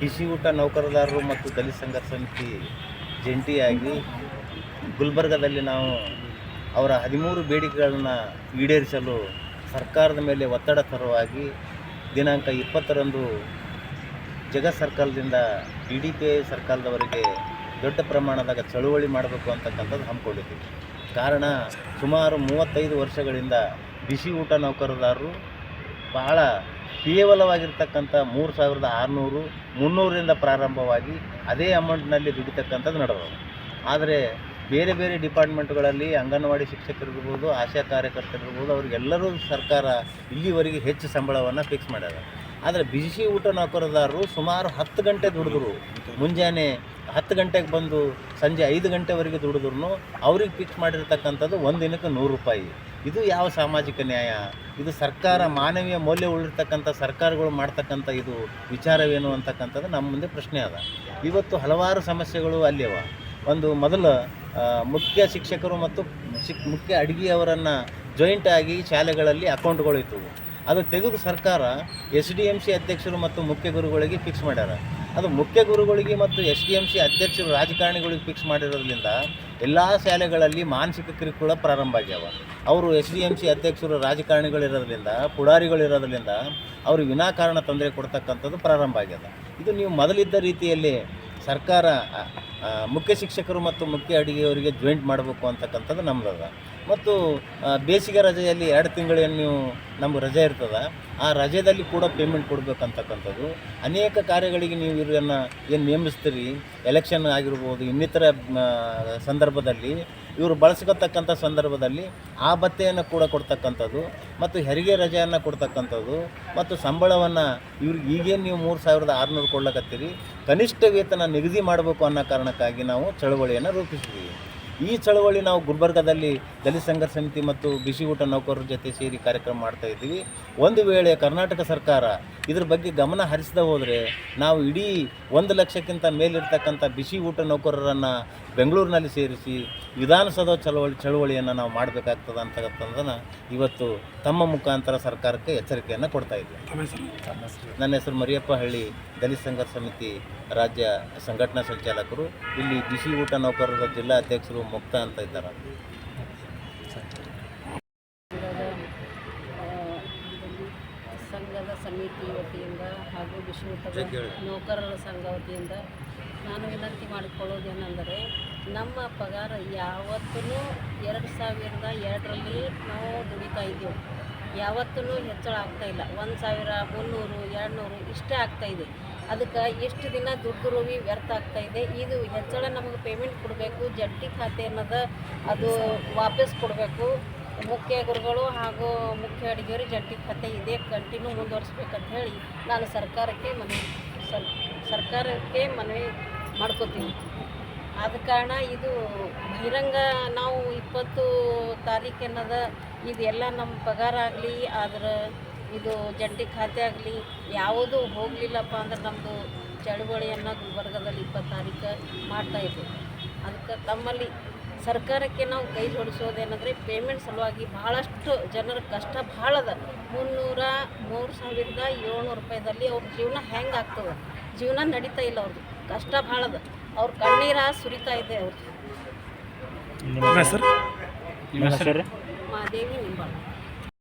ಬಿಸಿ ಊಟ ನೌಕರದಾರರು ಮತ್ತು ದಲಿತ ಸಂಘರ್ಷ ಸಮಿತಿ ಜಂಟಿಯಾಗಿ ಗುಲ್ಬರ್ಗದಲ್ಲಿ ನಾವು ಅವರ ಹದಿಮೂರು ಬೇಡಿಕೆಗಳನ್ನು ಈಡೇರಿಸಲು ಸರ್ಕಾರದ ಮೇಲೆ ಒತ್ತಡ ತರುವಾಗಿ ದಿನಾಂಕ ಇಪ್ಪತ್ತರಂದು ಜಗತ್ ಸರ್ಕಾರದಿಂದ ಡಿ ಡಿ ಪಿ ಐ ಸರ್ಕಲ್ದವರೆಗೆ ದೊಡ್ಡ ಪ್ರಮಾಣದಾಗ ಚಳುವಳಿ ಮಾಡಬೇಕು ಅಂತಕ್ಕಂಥದ್ದು ಹಮ್ಮಿಕೊಂಡಿದ್ದೀವಿ. ಕಾರಣ ಸುಮಾರು ಮೂವತ್ತೈದು ವರ್ಷಗಳಿಂದ ಬಿಸಿ ಊಟ ನೌಕರದಾರರು ಬಹಳ ಕೇವಲವಾಗಿರ್ತಕ್ಕಂಥ ಮೂರು ಸಾವಿರದ ಆರುನೂರು, ಮುನ್ನೂರರಿಂದ ಪ್ರಾರಂಭವಾಗಿ ಅದೇ ಅಮೌಂಟ್ನಲ್ಲಿ ದುಡಿತಕ್ಕಂಥದ್ದು ನಡೆದವು. ಆದರೆ ಬೇರೆ ಬೇರೆ ಡಿಪಾರ್ಟ್ಮೆಂಟ್ಗಳಲ್ಲಿ ಅಂಗನವಾಡಿ ಶಿಕ್ಷಕರಿರ್ಬೋದು, ಆಶಾ ಕಾರ್ಯಕರ್ತರಿರ್ಬೋದು, ಅವರಿಗೆಲ್ಲರೂ ಸರ್ಕಾರ ಇಲ್ಲಿವರೆಗೆ ಹೆಚ್ಚು ಸಂಬಳವನ್ನು ಫಿಕ್ಸ್ ಮಾಡ್ಯಾರ. ಆದರೆ ಬಿಸಿ ಊಟ ನೌಕರದಾರರು ಸುಮಾರು ಹತ್ತು ಗಂಟೆ ದುಡಿದ್ರು. ಮುಂಜಾನೆ ಹತ್ತು ಗಂಟೆಗೆ ಬಂದು ಸಂಜೆ ಐದು ಗಂಟೆವರೆಗೆ ದುಡಿದ್ರು ಅವ್ರಿಗೆ ಫಿಕ್ಸ್ ಮಾಡಿರ್ತಕ್ಕಂಥದ್ದು ಒಂದು ದಿನಕ್ಕೆ ನೂರು ರೂಪಾಯಿ. ಇದು ಯಾವ ಸಾಮಾಜಿಕ ನ್ಯಾಯ? ಇದು ಸರ್ಕಾರ ಮಾನವೀಯ ಮೌಲ್ಯ ಉಳಿರ್ತಕ್ಕಂಥ ಸರ್ಕಾರಗಳು ಮಾಡ್ತಕ್ಕಂಥ ಇದು ವಿಚಾರವೇನು ಅಂತಕ್ಕಂಥದ್ದು ನಮ್ಮ ಮುಂದೆ ಪ್ರಶ್ನೆ ಅದ. ಇವತ್ತು ಹಲವಾರು ಸಮಸ್ಯೆಗಳು ಅಲ್ಲಿವ ಒಂದು ಮೊದಲು ಮುಖ್ಯ ಶಿಕ್ಷಕರು ಮತ್ತು ಶಿಕ್, ಮುಖ್ಯ ಅಡುಗೆಯವರನ್ನು ಜಾಯಿಂಟ್ ಆಗಿ ಶಾಲೆಗಳಲ್ಲಿ ಅಕೌಂಟ್ಗಳು ಇದ್ದವು ಅದು ತೆಗೆದು ಸರ್ಕಾರ ಎಸ್ ಡಿ ಎಂ ಸಿ ಅಧ್ಯಕ್ಷರು ಮತ್ತು ಮುಖ್ಯ ಗುರುಗಳಿಗೆ ಫಿಕ್ಸ್ ಮಾಡ್ಯಾರ. ಅದು ಮುಖ್ಯ ಗುರುಗಳಿಗೆ ಮತ್ತು ಎಸ್ ಡಿ ಎಂ ಸಿ ಅಧ್ಯಕ್ಷರು ರಾಜಕಾರಣಿಗಳಿಗೆ ಫಿಕ್ಸ್ ಮಾಡಿರೋದ್ರಿಂದ ಎಲ್ಲ ಶಾಲೆಗಳಲ್ಲಿ ಮಾನಸಿಕ ಕಿರುಕುಳ ಪ್ರಾರಂಭ ಆಗ್ಯಾವ. ಅವರು ಎಸ್ ಡಿ ಎಂ ಸಿ ಅಧ್ಯಕ್ಷರು ರಾಜಕಾರಣಿಗಳಿರೋದ್ರಿಂದ, ಪುಡಾರಿಗಳಿರೋದ್ರಿಂದ ಅವರು ವಿನಾಕಾರಣ ತೊಂದರೆ ಕೊಡ್ತಕ್ಕಂಥದ್ದು ಪ್ರಾರಂಭ ಆಗ್ಯದ. ಇದು ನೀವು ಮೊದಲಿದ್ದ ರೀತಿಯಲ್ಲಿ ಸರ್ಕಾರ ಮುಖ್ಯ ಶಿಕ್ಷಕರು ಮತ್ತು ಮುಖ್ಯ ಅಡುಗೆಯವರಿಗೆ ಜಾಯಿಂಟ್ ಮಾಡಬೇಕು ಅಂತಕ್ಕಂಥದ್ದು ನಮ್ಮದದ ಮತ್ತು ಬೇಸಿಗೆ ರಜೆಯಲ್ಲಿ ಎರಡು ತಿಂಗಳೇನು ನೀವು ನಮ್ಗೆ ರಜೆ ಇರ್ತದೆ. ಆ ರಜೆಯಲ್ಲಿ ಕೂಡ ಪೇಮೆಂಟ್ ಕೊಡಬೇಕಂತಕ್ಕಂಥದ್ದು. ಅನೇಕ ಕಾರ್ಯಗಳಿಗೆ ನೀವು ಇವರನ್ನು ಏನು ನೇಮಿಸ್ತೀರಿ? ಎಲೆಕ್ಷನ್ ಆಗಿರ್ಬೋದು, ಇನ್ನಿತರ ಸಂದರ್ಭದಲ್ಲಿ ಇವರು ಬಳಸ್ಕೊತಕ್ಕಂಥ ಸಂದರ್ಭದಲ್ಲಿ ಆ ಭತ್ತೆಯನ್ನು ಕೂಡ ಕೊಡ್ತಕ್ಕಂಥದ್ದು ಮತ್ತು ಹೆರಿಗೆ ರಜೆಯನ್ನು ಕೊಡ್ತಕ್ಕಂಥದ್ದು ಮತ್ತು ಸಂಬಳವನ್ನು ಇವ್ರಿಗೆ ಈಗೇನು ನೀವು ಮೂರು ಸಾವಿರದ ಆರುನೂರು ಕೊಡ್ಲಕತ್ತೀರಿ. ಕನಿಷ್ಠ ವೇತನ ನಿಗದಿ ಮಾಡಬೇಕು ಅನ್ನೋ ಕಾರಣಕ್ಕಾಗಿ ನಾವು ಚಳವಳಿಯನ್ನು ರೂಪಿಸಿದ್ದೀವಿ ಈ ಚಳವಳಿ ನಾವು ಗುಲ್ಬರ್ಗದಲ್ಲಿ ದಲಿತ ಸಂಘರ್ಷ ಸಮಿತಿ ಮತ್ತು ಬಿಸಿ ಊಟ ನೌಕರರ ಜೊತೆ ಸೇರಿ ಕಾರ್ಯಕ್ರಮ ಮಾಡ್ತಾ ಇದ್ದೀವಿ. ಒಂದು ವೇಳೆ ಕರ್ನಾಟಕ ಸರ್ಕಾರ ಇದ್ರ ಬಗ್ಗೆ ಗಮನ ಹರಿಸದೆ ಹೋದರೆ ನಾವು ಇಡೀ ಒಂದು ಲಕ್ಷಕ್ಕಿಂತ ಮೇಲಿರ್ತಕ್ಕಂಥ ಬಿಸಿ ಊಟ ನೌಕರರನ್ನು ಬೆಂಗಳೂರಿನಲ್ಲಿ ಸೇರಿಸಿ ವಿಧಾನಸೌಧ ಚಳವಳಿ ಚಳವಳಿಯನ್ನು ನಾವು ಮಾಡಬೇಕಾಗ್ತದೆ ಅಂತಕ್ಕಂಥದ್ದನ್ನು ಇವತ್ತು ತಮ್ಮ ಮುಖಾಂತರ ಸರ್ಕಾರಕ್ಕೆ ಎಚ್ಚರಿಕೆಯನ್ನು ಕೊಡ್ತಾ ಇದ್ದೀವಿ ನನ್ನ ಹೆಸರು ಮರಿಯಪ್ಪ ಹಳ್ಳಿ ದಲಿತ ಸಂಘರ್ಷ ಸಮಿತಿ ರಾಜ್ಯ ಸಂಘಟನಾ ಸಂಚಾಲಕರು. ಇಲ್ಲಿ ಬಿಸಿ ಊಟ ನೌಕರರ ಜಿಲ್ಲಾ ಅಧ್ಯಕ್ಷರು ಮುಕ್ತ ಅಂತ ಇದ್ದಾರೆ. ಸಮಿತಿ ವತಿಯಿಂದ ಹಾಗೂ ವಿಶ್ವ ಊಟದ ಜಗ್ಗಿ ಹೇಳಿ. ನೌಕರರ ಸಂಘ ವತಿಯಿಂದ ನಾನು ವಿನಂತಿ ಮಾಡಿಕೊಳ್ಳೋದೇನೆಂದರೆ ನಮ್ಮ ಪಗಾರ ಯಾವತ್ತೂ ಎರಡು ಸಾವಿರದ ಎರಡರಲ್ಲಿ ನಾವು ದುಡಿತಾ ಇದ್ದೀವಿ. ಯಾವತ್ತೂ ಹೆಚ್ಚಳ ಆಗ್ತಾ ಇಲ್ಲ. ಒಂದು ಸಾವಿರ ಮುನ್ನೂರು ಎರಡುನೂರು ಇಷ್ಟೇ ಆಗ್ತಾ ಇದೆ. ಅದಕ್ಕೆ ಎಷ್ಟು ದಿನ ದುಡ್ಡು ರೂಪಿ ವ್ಯರ್ಥ ಆಗ್ತಾ ಇದೆ. ಇದು ಹೆಚ್ಚಳ ನಮಗೆ ಪೇಮೆಂಟ್ ಕೊಡಬೇಕು. ಜಂಟಿ ಖಾತೆ ಅನ್ನೋದು ಅದು ವಾಪಸ್ ಕೊಡಬೇಕು. ಮುಖ್ಯ ಗುರುಗಳು ಹಾಗೂ ಮುಖ್ಯ ಅಡಿಗೆಯವರು ಜಂಟಿ ಖಾತೆ ಇದೇ. ಕಂಟಿನ್ಯೂ ಮುಂದುವರಿಸ್ಬೇಕಂತ ಹೇಳಿ ನಾನು ಸರ್ಕಾರಕ್ಕೆ ಮನವಿ ಸರ್, ಸರ್ಕಾರಕ್ಕೆ ಮನವಿ ಮಾಡ್ಕೋತೀನಿ. ಆದ ಕಾರಣ ಇದು ಬಹಿರಂಗ ನಾವು ಇಪ್ಪತ್ತು ಅನ್ನೋದ ಇದೆಲ್ಲ ನಮ್ಮ ಪಗಾರ ಆಗಲಿ, ಆದ್ರೆ ಇದು ಜಂಟಿ ಖಾತೆ ಆಗಲಿ, ಯಾವುದು ಹೋಗಲಿಲ್ಲಪ್ಪ ಅಂದ್ರೆ ನಮ್ಮದು ಚಳುವಳಿಯನ್ನು ಗುಲ್ಬರ್ಗದಲ್ಲಿ ಇಪ್ಪತ್ತು ತಾರೀಕು ಮಾಡ್ತಾಯಿದ್ವಿ ಅದಕ್ಕೆ ತಮ್ಮಲ್ಲಿ ಸರ್ಕಾರಕ್ಕೆ ನಾವು ಕೈ ಜೋಡಿಸೋದೇನಂದರೆ ಪೇಮೆಂಟ್ ಸಲುವಾಗಿ ಭಾಳಷ್ಟು ಜನರ ಕಷ್ಟ ಭಾಳ ಅದ ಮುನ್ನೂರ ಮೂರು ಸಾವಿರದ ಏಳ್ನೂರು ರೂಪಾಯಿದಲ್ಲಿ ಅವ್ರ ಜೀವನ ಹೆಂಗೆ ಆಗ್ತದೆ. ಜೀವನ ನಡೀತಾ ಇಲ್ಲ ಅವ್ರದ್ದು ಕಷ್ಟ ಭಾಳ ಅದ ಅವ್ರ ಕಣ್ಣೀರ ಸುರಿತಾ ಇದೆ ಅವ್ರದ್ದು ನಿಮ್ಮ ಹೆಸರು? ಮಾದೇವಿ ನಿಂಬಾಳ.